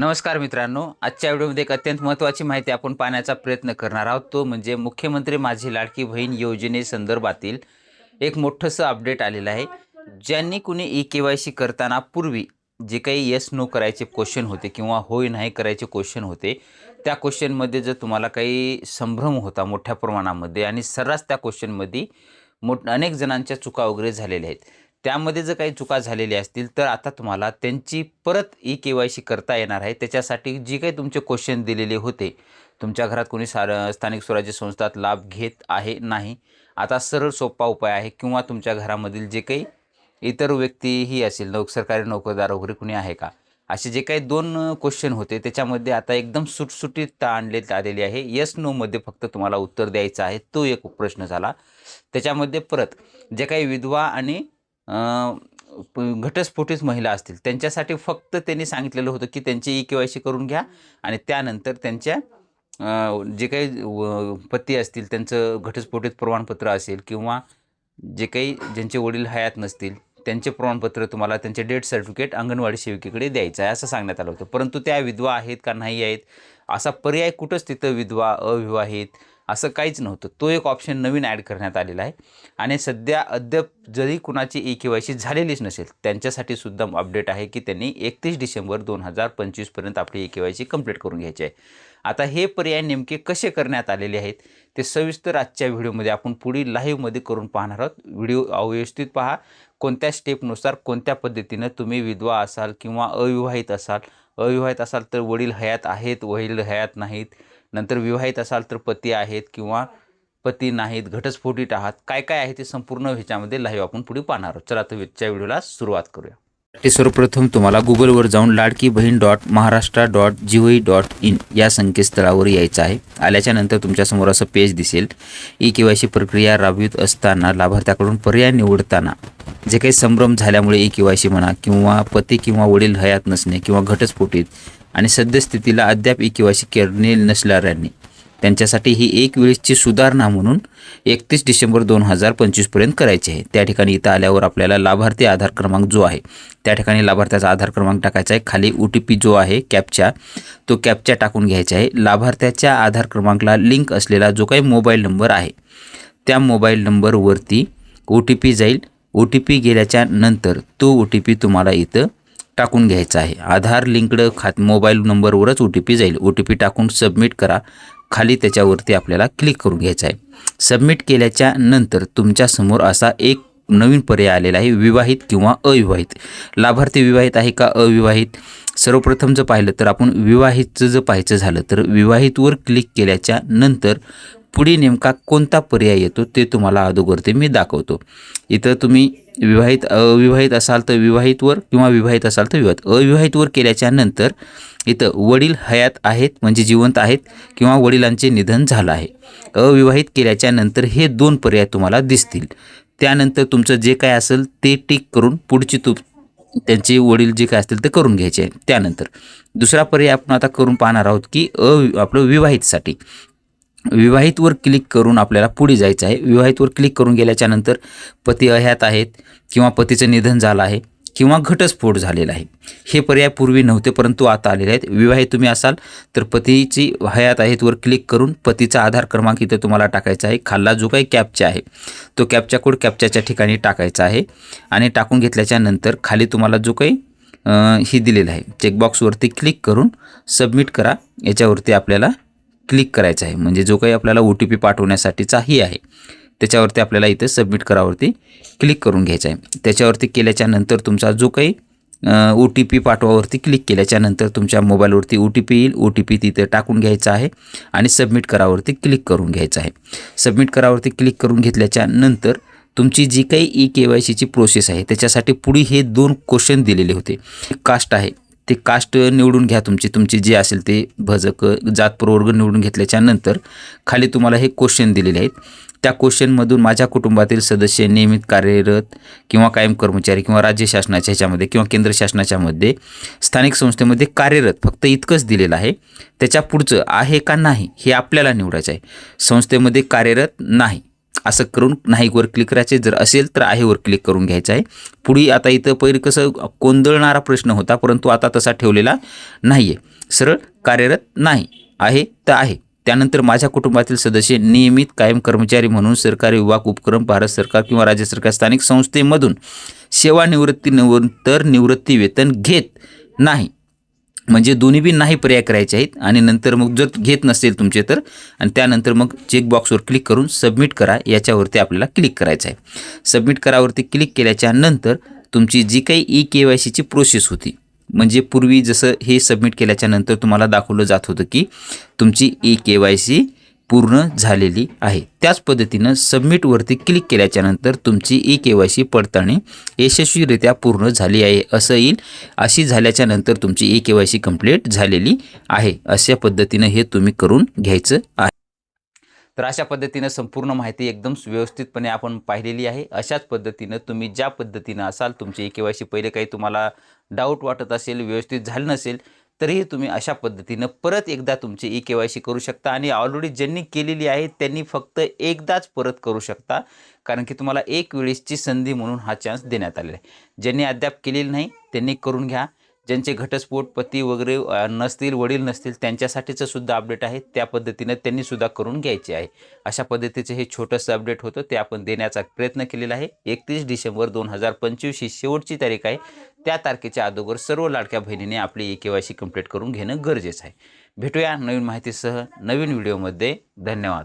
नमस्कार मित्रांनो आजच्या व्हिडिओमध्ये एक अत्यंत महत्त्वाची माहिती आपण पाहण्याचा प्रयत्न करणार आहोत. तो म्हणजे मुख्यमंत्री माझी लाडकी बहीण योजनेसंदर्भातील एक मोठंसं अपडेट आलेलं आहे. ज्यांनी कुणी ई के वाय सी करताना पूर्वी जे काही येस नो करायचे क्वेश्चन होते किंवा होय नाही करायचे क्वेश्चन होते त्या क्वेश्चनमध्ये जर तुम्हाला काही संभ्रम होता मोठ्या प्रमाणामध्ये आणि सर्रास त्या क्वेश्चनमध्ये मोठ अनेक जणांच्या चुका वगैरे झालेल्या आहेत. त्यामध्ये जर काही चुका झालेल्या असतील तर आता तुम्हाला त्यांची परत ई के वाय सी करता येणार आहे. त्याच्यासाठी जी काही तुमचे क्वेश्चन दिलेले होते तुमच्या घरात कोणी सार स्थानिक स्वराज्य संस्थात लाभ घेत आहे नाही. आता सरळ सोपा उपाय आहे किंवा तुमच्या घरामधील जे काही इतर व्यक्तीही असेल नोक सरकारी नोकरदार वगैरे कुणी आहे का? असे जे काही दोन क्वेश्चन होते त्याच्यामध्ये आता एकदम सुटसुटीत आणण्यात आलेली आहे. यस नोमध्ये फक्त तुम्हाला उत्तर द्यायचं आहे. तो एक प्रश्न झाला. त्याच्यामध्ये परत जे काही विधवा आणि प- घटस्फोटीत महिला असतील. त्यांच्यासाठी फक्त त्यांनी सांगितलेलं होतं की त्यांची ई के वाय सी करून घ्या आणि त्यानंतर त्यांच्या जे काही पती असतील त्यांचं घटस्फोटीत प्रमाणपत्र असेल किंवा जे काही ज्यांचे वडील हयात नसतील त्यांचे प्रमाणपत्र तुम्हाला त्यांचे डेथ सर्टिफिकेट अंगणवाडी सेविकेकडे द्यायचं आहे असं सांगण्यात आलं होतं. परंतु त्या विधवा आहेत का नाही आहेत असा पर्याय कुठंच तिथं विधवा अविवाहित असं काहीच नव्हतं. तो एक ऑप्शन नवीन ॲड करण्यात आलेला आहे. आणि सध्या अद्याप जरी कुणाची ई के वाय सी झालेलीच नसेल त्यांच्यासाठी सुद्धा अपडेट आहे की त्यांनी एकतीस डिसेंबर दोन हजार पंचवीसपर्यंत आपली e K Y C complete करून घ्यायची आहे. आता हे पर्याय नेमके कसे करण्यात आलेले आहेत ते सविस्तर आजच्या व्हिडिओमध्ये आपण पुढील लाईव्हमध्ये करून पाहणार आहोत. व्हिडिओ अव्यवस्थित पहा. कोणत्या स्टेपनुसार कोणत्या पद्धतीनं तुम्ही विधवा असाल किंवा अविवाहित असाल अविवाहित असाल तर वडील हयात आहेत वडील हयात नाहीत नंतर विवाहित असाल तर पती आहेत किंवा पती नाहीत घटस्फोटीत आहात काय काय आहे ते संपूर्ण ह्याच्यामध्ये लाईव्ह आपण पुढे पाहणार आहोत. चला तर व्हिडिओला सुरुवात करूया. ते सर्वप्रथम तुम्हाला गुगलवर जाऊन Ladki Bahin dot Maharashtra dot G O dot in या संकेतस्थळावर यायचं आहे. आल्याच्यानंतर तुमच्यासमोर असं पेज दिसेल. ई के वाय सी प्रक्रिया राबवित असताना लाभार्थ्याकडून पर्याय निवडताना. जे काही संभ्रम झाल्यामुळे ई के वाय सी म्हणा किंवा पती किंवा वडील हयात नसणे किंवा घटस्फोटीत आणि सद्यस्थितीला अद्याप ई के वाय सी करणे नसणाऱ्यांनी त्यांच्यासाठी ही एक वेळेसची सुधारणा म्हणून एकतीस डिसेंबर दोन हजार पंचवीसपर्यंत करायची आहे. त्या ठिकाणी इथं आल्यावर आपल्याला लाभार्थी आधार क्रमांक जो आहे त्या ठिकाणी लाभार्थ्याचा आधार क्रमांक टाकायचा आहे. खाली ओ टी पी जो आहे कॅपचा तो कॅपचा टाकून घ्यायचा आहे. लाभार्थ्याच्या आधार क्रमांकला लिंक असलेला जो काही मोबाईल नंबर आहे त्या मोबाईल नंबरवरती ओ टी पी जाईल. ओ टी पी गेल्याच्यानंतर तो ओ टी पी तुम्हाला इथं टाकून घ्यायचा आहे. आधार लिंकड खात मोबाईल नंबरवरच ओ टी पी जाईल. ओ टी पी टाकून सबमिट करा. खाली त्याच्यावरती आपल्याला क्लिक करून घ्यायचं आहे. सबमिट केल्याच्यानंतर तुमच्यासमोर असा एक नवीन पर्याय आलेला आहे विवाहित किंवा अविवाहित. लाभार्थी विवाहित आहे का अविवाहित? सर्वप्रथम जर पाहिलं तर आपण विवाहितचं जर पाहायचं झालं तर विवाहितवर क्लिक केल्याच्यानंतर पुढे नेमका कोणता पर्याय येतो ते तुम्हाला अगोदर ते मी दाखवतो. इथं तुम्ही विवाहित अविवाहित असाल तर विवाहितवर किंवा विवाहित असाल तर विवाहित. अविवाहितवर केल्याच्यानंतर इथं वडील हयात आहेत म्हणजे जिवंत आहेत किंवा वडिलांचे निधन झालं आहे. अविवाहित केल्याच्यानंतर हे दोन पर्याय तुम्हाला दिसतील. त्यानंतर तुमचं जे काय असेल ते टिक करून पुढची तू त्यांचे वडील जे काय असतील ते करून घ्यायचे आहे त्यानंतर. दुसरा पर्याय आपण आता करून पाहणार आहोत की अ आपलं विवाहितसाठी. विवाहितवर क्लिक करून आपल्याला पुढे जायचं आहे. विवाहितवर क्लिक करून गेल्याच्यानंतर पती अह्यात आहेत किंवा पतीचं निधन झालं आहे. किंवा घटस्फोट झालेला आहे. हे पर्याय पूर्वी नव्हते परंतु आता आलेले आहेत. विवाहित तुम्ही असाल तर पतीची हयात आहेत वर क्लिक करून पतीचा आधार क्रमांक इथं तुम्हाला टाकायचा आहे. खाल्ला जो काही कॅपचा आहे तो कॅपचा कोड कॅपच्याच्या ठिकाणी टाकायचा आहे आणि टाकून घेतल्याच्या नंतर खाली तुम्हाला जो काही ही दिलेलं आहे. चेकबॉक्सवरती क्लिक करून सबमिट करा. याच्यावरती आपल्याला क्लिक करायचं आहे. म्हणजे जो काही आपल्याला ओ टी पी पाठवण्यासाठीचा ही आहे. त्याच्यावरती आपल्याला इथं सबमिट करावरती क्लिक करून घ्यायचं आहे त्याच्यावरती केल्याच्यानंतर तुमचा जो काही ओ टी पी पाठवावरती क्लिक केल्याच्यानंतर तुमच्या मोबाईलवरती ओ टी पी येईल. ओ टी पी तिथे टाकून घ्यायचा आहे आणि सबमिट करावरती क्लिक करून घ्यायचं आहे. सबमिट करावरती क्लिक करून घेतल्याच्या नंतर तुमची जी काही ई के वाय सीची प्रोसेस आहे त्याच्यासाठी पुढे हे दोन क्वेश्चन दिलेले होते. कास्ट आहे. ते कास्ट निवडून घ्या तुमची. तुमची जी असेल ते भजक जात प्रवर्ग निवडून घेतल्याच्यानंतर खाली तुम्हाला हे क्वेश्चन दिलेले आहेत. त्या क्वेश्चनमधून माझ्या कुटुंबातील सदस्य नियमित कार्यरत किंवा कायम कर्मचारी किंवा राज्य शासनाच्या ह्याच्यामध्ये किंवा केंद्र शासनाच्यामध्ये स्थानिक संस्थेमध्ये कार्यरत फक्त इतकंच दिलेलं आहे. त्याच्या पुढचं आहे का नाही हे आपल्याला निवडायचं आहे. संस्थेमध्ये कार्यरत नाही. असं करून नाहीवर क्लिक करायचे. जर असेल तर आहेवर क्लिक करून घ्यायचं आहे. पुढे आता इथं पहिले कसं कोंदळणारा प्रश्न होता परंतु आता तसा ठेवलेला नाही आहे सरळ कार्यरत नाही. आहे तर आहे. त्यानंतर माझ्या कुटुंबातील सदस्य नियमित कायम कर्मचारी म्हणून सरकारी विभाग उपक्रम भारत सरकार किंवा राज्य सरकार स्थानिक संस्थेमधून सेवानिवृत्ती सेवानिवृत्तीनंतर निवृत्ती वेतन घेत नाही. म्हणजे दोन्ही बी नाही पर्याय करायचे आहेत. आणि नंतर मग जर घेत नसेल तुमचे तर आणि त्यानंतर मग चेकबॉक्सवर क्लिक करून सबमिट करा. याच्यावरती आपल्याला क्लिक करायचं आहे सबमिट करावरती क्लिक केल्याच्यानंतर तुमची जी काही ई के वाय सीची प्रोसेस होती म्हणजे पूर्वी जसं हे सबमिट केल्याच्यानंतर तुम्हाला दाखवलं जात होतं की तुमची ई के वाय सी पूर्ण झालेली आहे. त्याच पद्धतीनं सबमिटवरती क्लिक केल्याच्यानंतर तुमची ई के वाय सी पडताळणी यशस्वीरित्या पूर्ण झाली आहे असं येईल. अशी झाल्याच्यानंतर तुमची e K Y C complete झालेली आहे. अशा पद्धतीनं हे तुम्ही करून घ्यायचं आहे. तर अशा पद्धतीनं संपूर्ण माहिती एकदम व्यवस्थितपणे आपण पाहिलेली आहे. अशाच पद्धतीनं तुम्ही ज्या पद्धतीनं असाल तुमची ई के वाय सी पहिले काही तुम्हाला डाऊट वाटत असेल व्यवस्थित झालं नसेल तरीही तुम्ही अशा पद्धतीनं परत एकदा तुमची ई के वाय सी करू शकता आणि ऑलरेडी ज्यांनी केलेली आहे त्यांनी फक्त एकदाच परत करू शकता कारण की तुम्हाला एक वेळेसची संधी म्हणून हा चान्स देण्यात आलेला आहे. ज्यांनी अद्याप केलेली नाही त्यांनी करून घ्या. ज्यांचे घटस्फोट पती वगैरे नसतील वडील नसतील त्यांच्यासाठीचं सुद्धा अपडेट आहे. त्या पद्धतीनं त्यांनीसुद्धा करून घ्यायचे आहे. अशा पद्धतीचं हे छोटंसं अपडेट होतं. ते आपण देण्याचा प्रयत्न केलेला आहे. एकतीस डिसेंबर दोन हजार पंचवीस ही शेवटची तारीख आहे. त्या तारखेच्या अगोदर सर्व लाडक्या बहिणीने आपली A K Y C complete करून घेणं गरजेचं आहे. भेटूया नवीन माहितीसह नवीन व्हिडिओमध्ये धन्यवाद.